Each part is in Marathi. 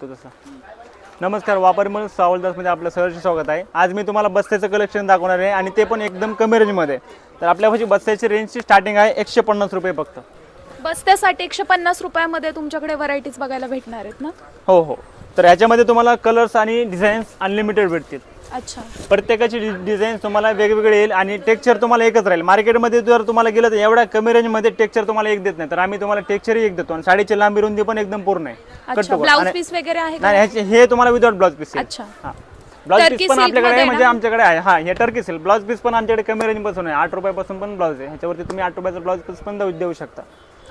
तो तसा. नमस्कार वापर म्हणून सावलदासमध्ये आपलं सहर्ष स्वागत आहे. आज मी तुम्हाला बस्त्याचं कलेक्शन दाखवणार आहे आणि ते पण एकदम कमी रेंजमध्ये तर आपल्यापाशी बस्त्याची रेंजची स्टार्टिंग आहे एकशे पन्नास रुपये फक्त. बस्त्यासाठी एकशे पन्नास रुपयामध्ये तुमच्याकडे व्हरायटीज बघायला भेटणार आहेत ना? हो हो. तर ह्याच्यामध्ये तुम्हाला कलर्स आणि डिझाईन्स अनलिमिटेड भेटतील. अच्छा. प्रत्येकाची डिझाईन तुम्हाला वेगवेगळे येईल आणि टेक्चर तुम्हाला एकच राहील. मार्केटमध्ये जर तुम्हाला गेलं तर एवढ्या कमी रेंजमध्ये टेक्चर तुम्हाला एक देत नाही. तर आम्ही तुम्हाला टेक्चरही एक देतो आणि साडीची लांबी रुंदी पण एकदम पूर्ण आहे. अच्छा कट्टोकट. ब्लाऊज आणि- पीस वगैरे आहे का? नाही ह्याचे हे तुम्हाला विदाउट ब्लाउज पीस अच्छा. ब्लाउज Turkey पीस पण silk आपल्याकडे मध्ये आहे म्हणजे ना? आमच्याकडे आहे. हा हे टर्की सिल्क ब्लाउज पीस पण आमच्याकडे कमी रेंजपासून आहे. आठ रुपयापासून पण ब्लाउज आहे. ह्याच्यावरती तुम्ही आठ रुपयाचा ब्लाउज पीस पण देऊ देऊ शकता.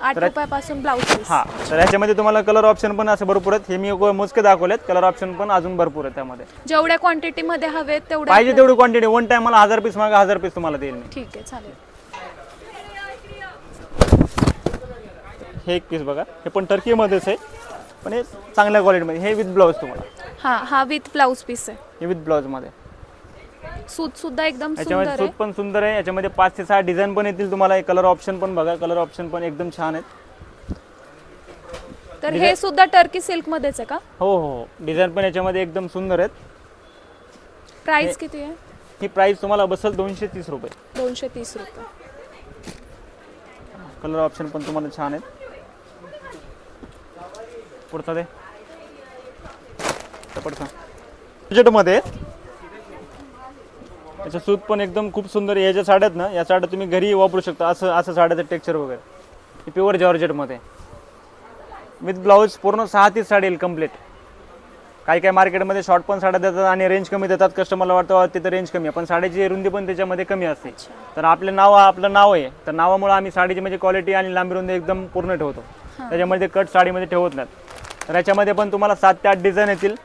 आठ रुपयापासून ब्लाऊज हा तर ह्याच्यामध्ये तुम्हाला कलर ऑप्शन पण असे भरपूर आहेत. हे मी मोजके दाखवलेत. कलर ऑप्शन पण अजून भरपूर आहे त्यामध्ये. जेवढ्या क्वांटिटी मध्ये हवेत तेवढ्या पाहिजे तेवढी क्वांटिटी वन टाइम मला हजार पीस मागा हजार पीस तुम्हाला देईल मी. ठीक आहे चालेल. हे एक पीस बघा. हे पण टर्कीमध्येच आहे. पण हे चांगल्या क्वालिटीमध्ये हे विथ ब्लाऊज तुम्हाला. हा हा विथ ब्लाऊज पीस आहे. हे विथ ब्लाऊजमध्ये सूत सुद्धा एकदम याच्यामध्ये सुंदर आहे. पण सुंदर आहे. याच्यामध्ये पाच ते सहा डिझाईन पण येतील तुम्हाला. कलर ऑप्शन पण बघा. कलर ऑप्शन पण एकदम छान आहेत. तर हे सुद्धा टर्की सिल्क मध्येच आहे का? हो हो हो. डिझाईन पण याच्यामध्ये एकदम सुंदर आहेत. प्राइस किती आहे? ही प्राइस तुम्हाला बसेल दोनशे तीस रुपये. दोनशे तीस रुपये. कलर ऑप्शन पण तुम्हाला छान आहेत. पुढचा दे. पुढचा बजेटमध्ये याचं सूत पण एकदम खूप सुंदर आहे. या ज्या साड्या आहेत ना या साड्या तुम्ही घरी वापरू शकता. असं असं साड्याचं टेक्स्चर वगैरे. हे प्युअर जॉर्जेटमध्ये विथ ब्लाऊज पूर्ण सहा तीस साडी येईल कंप्लीट काही काही मार्केटमध्ये शॉर्ट पण साड्या देतात आणि रेंज कमी देतात. कस्टमरला वाटतं "अहो, तिथं रेंज कमी आहे. पण साडीची रुंदी पण त्याच्यामध्ये कमी असते. तर आपलं नाव आपलं नाव आहे. तर नावामुळे आम्ही साडीची म्हणजे क्वालिटी आणि लांबी रुंदी एकदम पूर्ण ठेवतो. त्याच्यामध्ये कट साडीमध्ये ठेवत नाहीत. तर याच्यामध्ये पण तुम्हाला सात ते आठ डिझाईन येतील.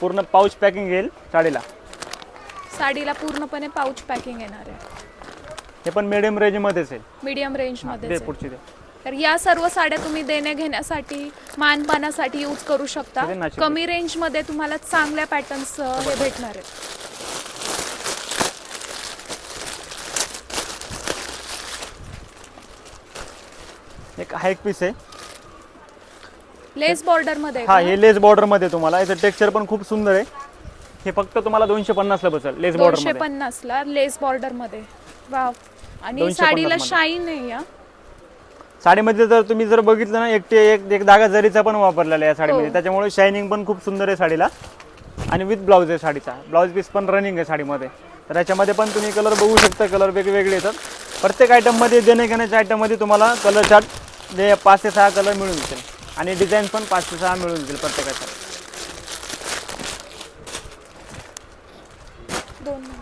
पूर्ण पाऊच पॅकिंग येईल साडीला. साडीला पूर्णपणे पाऊच पॅकिंग येणार आहे. हे पण मिडियम रेंजमध्येच आहे. मीडियम रेंज दे मध्ये पुढची दे. तर या सर्व साड्या तुम्ही देणे घेण्यासाठी मानपानासाठी यूज करू शकता. नाशिक कमी रेंजमध्ये तुम्हाला चांगल्या पॅटर्न्स हे भेटणार आहेत. एक हा एक पीस आहे. लेस बॉर्डरमध्ये हा हे लेस बॉर्डरमध्ये तुम्हाला. याचं टेक्स्चर पण खूप सुंदर आहे. हे फक्त तुम्हाला दोनशे पन्नासला बसेल लेस दोनशे पन्नास ला लेस बॉर्डरमध्ये. वाव आणि 250 साडीला मध्ये. शाईन आहे या. साडीमध्ये जर तुम्ही जर बघितलं ना एक ते एक एक धागा जरीचा पण वापरलेला आहे या साडीमध्ये. हो. त्याच्यामुळे शायनिंग पण खूप सुंदर आहे साडीला. आणि विथ ब्लाऊज आहे साडीचा. ब्लाऊज पीस पण रनिंग आहे साडीमध्ये. तर याच्यामध्ये पण तुम्ही कलर बघू शकता कलर वेगवेगळे येतात. प्रत्येक आयटममध्ये देणे घेण्याच्या आयटममध्ये तुम्हाला कलर चार्ट जे पाच ते सहा कलर मिळून येतील आणि डिझाईन पण पाच ते सहा मिळून येतील प्रत्येकाच्या. 돈나